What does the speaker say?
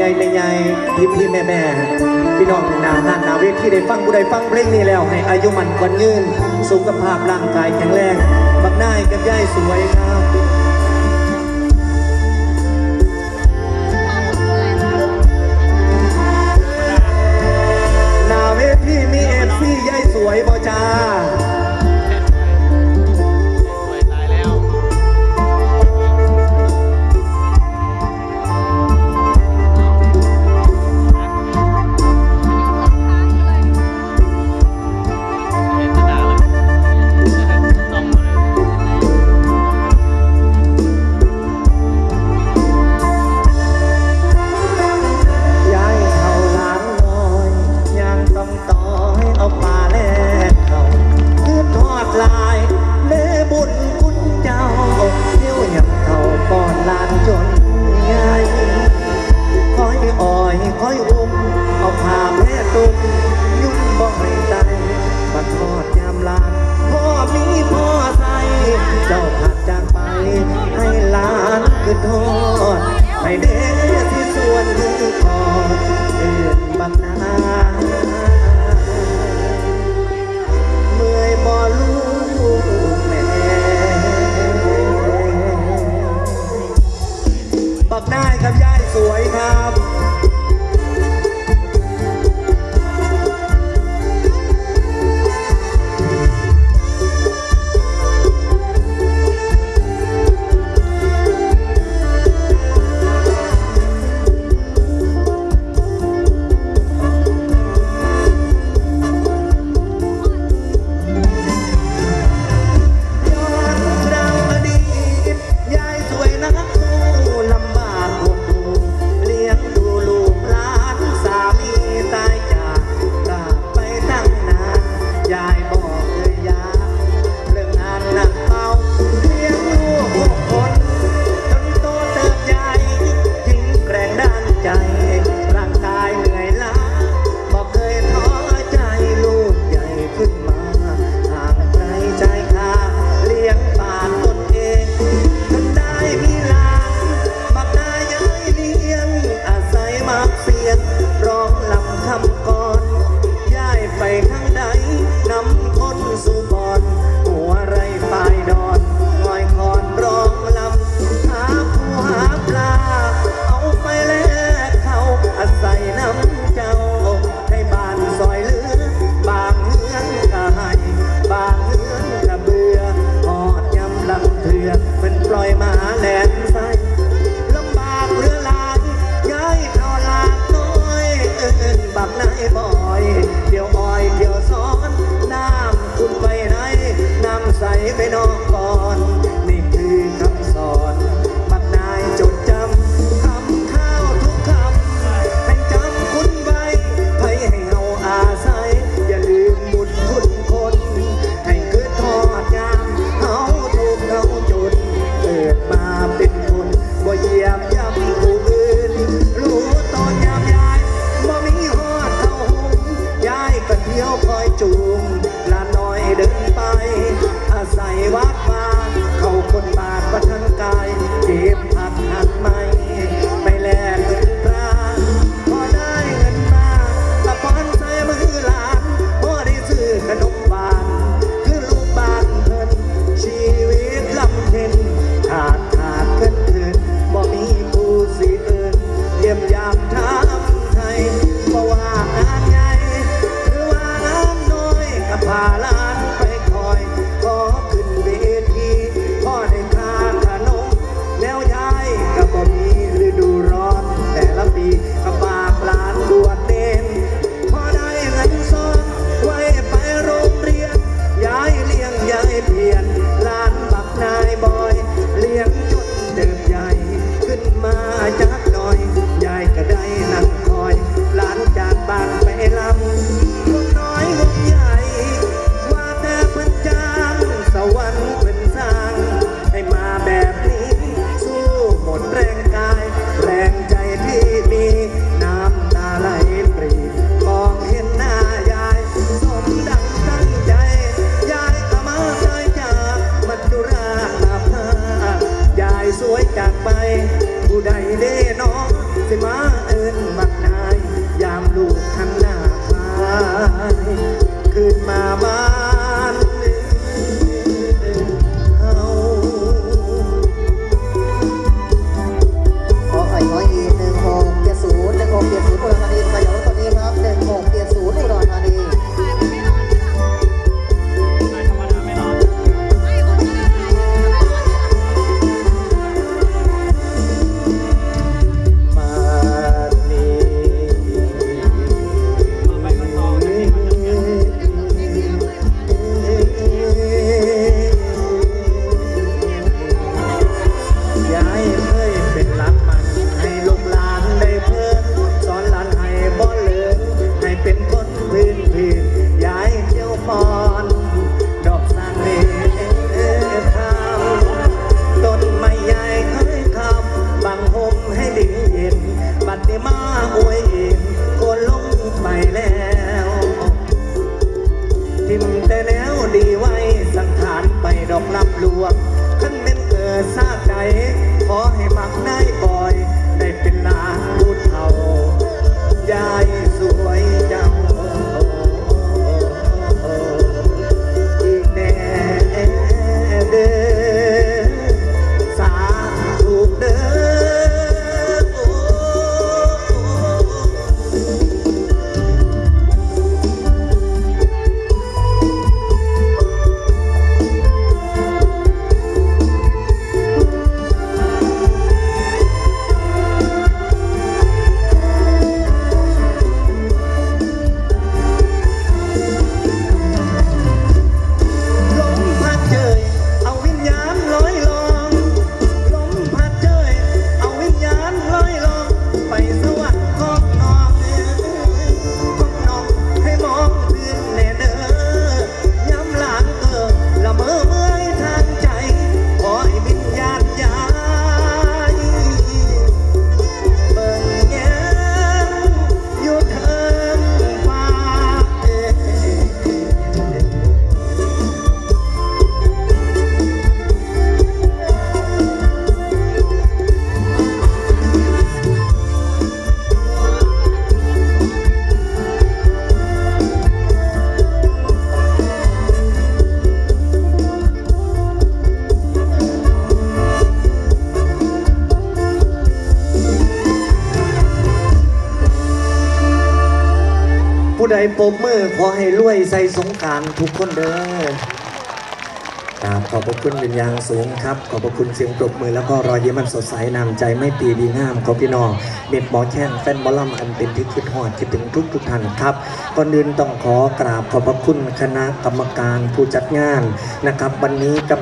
ใหญ่แม่ใหญ่พี่พี่แม่แม่พี่น้องนาหานนาเวทที่ได้ฟังบุได้ฟังเพลงนี้แล้ว ให้อายุมันกวันยืน สุขภาพร่างกายแข็งแรงบักหน้ากับย่ายสวยครับ ดให้เด็กที่ส่วนเมืองทอเดือนบางนาเมื่อยบ่ลูกแม่บักได้ครับย่ายสวยครับ Be it. คืนมามา แต่แล้วดีไว้สังขารไปดอกลับลวงขั้นเป็นเกิดซาใจขอให้มักได้บ อ ปรบมือขอให้รวยใส่สงการทุกคนเด้อกราบขอบพระคุณเป็นอย่างสูงครับ ขอบพระคุณเสียงปรบมือแล้วก็รอยยิ้มมันสดใสนำใจไม่ปีดีงามของพี่น้องเม็ดหมอแค้นแฟนบอลลัมอันเป็นที่คิดฮอดคิดถึงทุกทุกท่านครับก่อนอื่นต้องขอกราบขอบพระคุณคณะกรรมการผู้จัดงานนะครับ วันนี้กับ